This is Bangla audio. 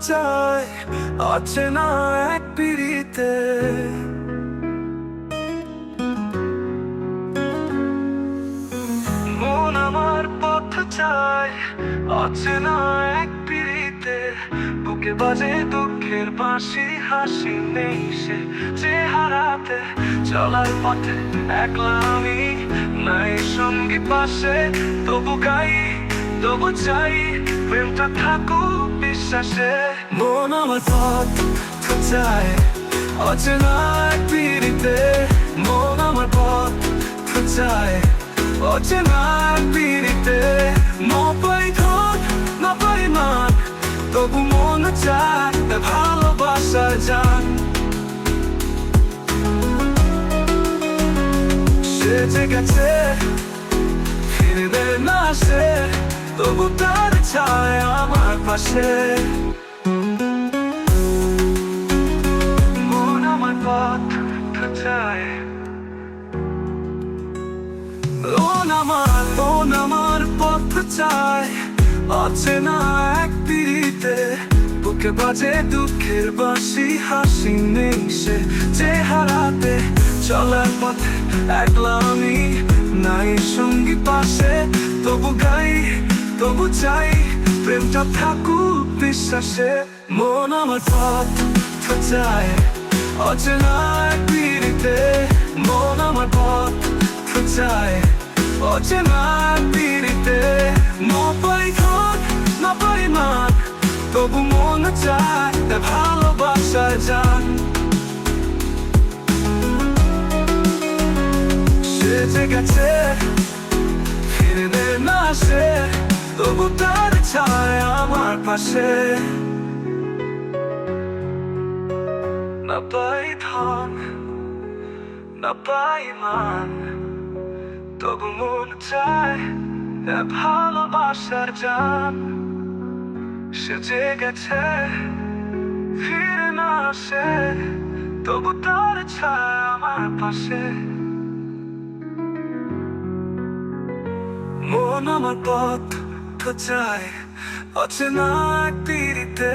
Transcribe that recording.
চায় অচেনা এক পিড়িতে। মন আমার পথ চায় অচেনা এক পিড়িতে। বুকে বাজে দুঃখের বাঁশি, হাসি নেই সে চেহারাতে। চলার পথে একলা আমি, নাই সঙ্গী পাশে তবু গাই। তবু চাই প্রেমটা থাকুক বিশ্বাসে। মন আমার পথ চায় অচেনা পিড়িতে। মন আমার পথ চায় অচেনা এক পিড়িতে। নপাই ধন নপাই মান, তবু মন চায় ভালোবাসার জান। সে যে গেছে, ফিরবে না সে। তবু তার ছায় আমার পাশে মন আমার পথ চায় মন আমার মন আমার পথ চায় অচেনা এক পিড়িতে বুকে বাজে দুঃখের বাঁশি হাসি নেই সে চেহারাতে চলার পথে একলা আমি নাই সঙ্গী পাশে তবু গাই তবু চাই প্রেমটা থাকুক বিশ্বাসে। মন আমার পথ চায় অচেনা এক পিড়িতে। মন আমার পথ চায় অচেনা এক পিড়িতে। নপাই ধন নপাই মান তবু মন চায় ভালোবাসার জান। সে যে গেছে ছায় আমার পাশে। না পাই ধন, না পাই মান। তবু মন চায় ভালোবাসার জান। সে যে গেছে, ফিরে না আসে, তবু তার ছায় আমার পাশে। মন আমার পথ চায় অচেনা এক পিড়িতে